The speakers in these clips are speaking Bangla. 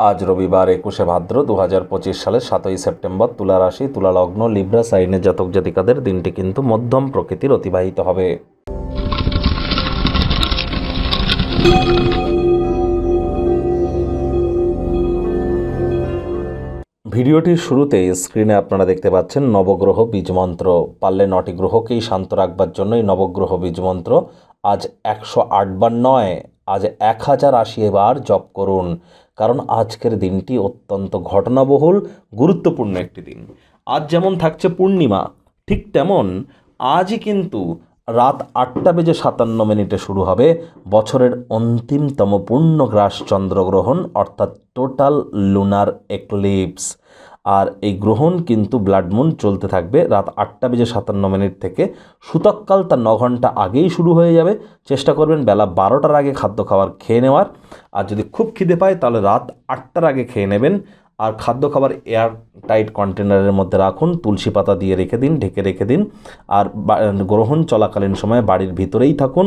আজ রবিবার একুশে ভাদ্র দু হাজার পঁচিশ সালের সাতই সেপ্টেম্বর তুলা রাশি তুলা লগ্ন লিব্রা সাইনের জাতক জাতিকাদের দিনটি কিন্তু মধ্যম প্রকৃতির অতিবাহিত হবে। ভিডিওটির শুরুতেই স্ক্রিনে আপনারা দেখতে পাচ্ছেন নবগ্রহ বীজমন্ত্র। পারলে নটি গ্রহকেই শান্ত রাখবার জন্যই নবগ্রহ বীজমন্ত্র আজ একশো আট আটবার নয়। আজ এক হাজার আশি বার জপ করুন, কারণ আজকের দিনটি অত্যন্ত ঘটনাবহুল, গুরুত্বপূর্ণ একটি দিন। আজ যেমন থাকছে পূর্ণিমা, ঠিক তেমন আজই কিন্তু রাত আটটা বেজে সাতান্ন মিনিটে শুরু হবে বছরের অন্তিমতম পূর্ণগ্রাস চন্দ্রগ্রহণ, অর্থাৎ টোটাল লুনার এক্লিপস। আর এই গ্রহণ কিন্তু ব্লাড মুন চলতে থাকবে রাত আটটা বেজে সাতান্ন মিনিট থেকে। সূতককাল তার ন ঘণ্টা আগেই শুরু হয়ে যাবে। চেষ্টা করবেন বেলা বারোটার আগে খাদ্য খাবার খেয়ে নেওয়ার। আর যদি খুব খিদে পায় তাহলে রাত আটটার আগে খেয়ে নেবেন। আর খাদ্য খাবার এয়ার টাইট কন্টেনারের মধ্যে রাখুন, তুলসী পাতা দিয়ে রেখে দিন, ঢেকে রেখে দিন। আর গ্রহণ চলাকালীন সময়ে বাড়ির ভিতরেই থাকুন।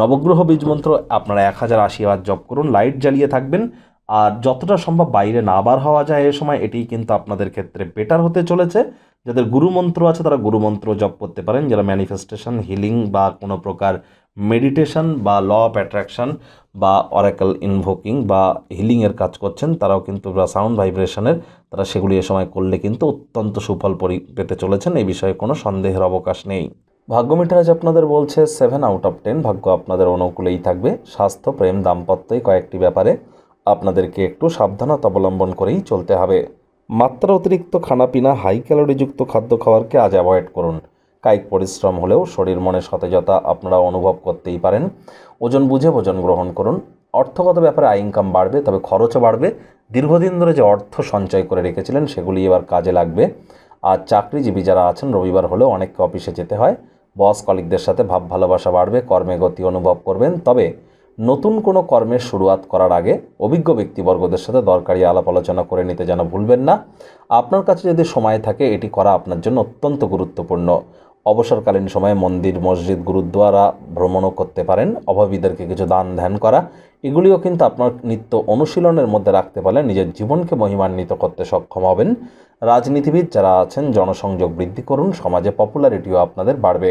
নবগ্রহ বীজমন্ত্র আপনারা এক হাজার আশি বার জপ করুন, লাইট জ্বালিয়ে থাকবেন। আর যতটা সম্ভব বাইরে না বার হওয়া যায় এ সময়, এটিই কিন্তু আপনাদের ক্ষেত্রে বেটার হতে চলেছে। যাদের গুরুমন্ত্র আছে, তারা গুরুমন্ত্র জপ করতে পারেন। যারা ম্যানিফেস্টেশন হিলিং বা কোনো প্রকার মেডিটেশন বা ল অফ অ্যাট্রাকশন বা অরাকেল ইনভোকিং বা হিলিংয়ের কাজ করছেন, তারাও কিন্তু সাউন্ড ভাইব্রেশনের তারা সেগুলি এ সময় করলে কিন্তু অত্যন্ত সুফল পরি, পেতে চলেছেন। এই বিষয়ে কোনো সন্দেহের অবকাশ নেই। ভাগ্য মিটার আজ আপনাদের বলছে সেভেন আউট অফ টেন ভাগ্য আপনাদের অনুকূলেই থাকবে। স্বাস্থ্য, প্রেম, দাম্পত্যই কয়েকটি ব্যাপারে আপনাদেরকে একটু সাবধানতা অবলম্বন করেই চলতে হবে। মাত্রা অতিরিক্ত খানাপিনা, হাই ক্যালোরিযুক্ত খাদ্য খাবারকে আজ অ্যাভয়েড করুন। কায়িক পরিশ্রম হলেও শরীর মনে সতেজতা আপনারা অনুভব করতেই পারেন। ওজন বুঝে ভোজন গ্রহণ করুন। অর্থগত ব্যাপারে আয় ইনকাম বাড়বে, তবে খরচও বাড়বে। দীর্ঘদিন ধরে যে অর্থ সঞ্চয় করে রেখেছিলেন, সেগুলি এবার কাজে লাগবে। আর চাকরিজীবী যারা আছেন, রবিবার হলেও অনেককে অফিসে যেতে হয়। বস কলিকদের সাথে ভাব ভালোবাসা বাড়বে, কর্মে গতি অনুভব করবেন। তবে নতুন কোনো কর্মের শুরুয়াত করার আগে অভিজ্ঞ ব্যক্তিবর্গদের সাথে দরকারি আলাপ আলোচনা করে নিতে যেন ভুলবেন না। আপনার কাছে যদি সময় থাকে, এটি করা আপনার জন্য অত্যন্ত গুরুত্বপূর্ণ। অবসরকালীন সময়ে মন্দির, মসজিদ, গুরুদ্বারা ভ্রমণও করতে পারেন। অভাবীদেরকে কিছু দান ধ্যান করা, এগুলিও কিন্তু আপনার নিত্য অনুশীলনের মধ্যে রাখতে পারলে নিজের জীবনকে মহিমান্বিত করতে সক্ষম হবেন। রাজনীতিবিদ যারা আছেন, জনসংযোগ বৃদ্ধি করুন, সমাজে পপুলারিটিও আপনাদের বাড়বে।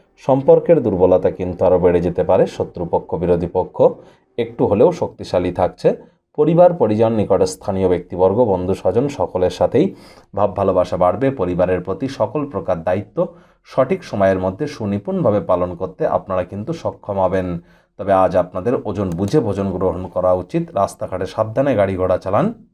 সম্পর্কের দুর্বলতা কিন্তু আরও বেড়ে যেতে পারে, শত্রুপক্ষ, বিরোধী পক্ষ। একটু হলেও শক্তিশালী থাকছে। পরিবার, পরিজন, নিকটে স্থানীয় ব্যক্তিবর্গ, বন্ধু, স্বজন সকলের সাথেই ভাব ভালোবাসা বাড়বে। পরিবারের প্রতি সকল প্রকার দায়িত্ব সঠিক সময়ের মধ্যে সুনিপুণভাবে পালন করতে আপনারা কিন্তু সক্ষম হবেন। তবে আজ আপনাদের ওজন বুঝে ভোজন গ্রহণ করা উচিত। রাস্তাঘাটে সাবধানে গাড়ি ঘোড়া চালান।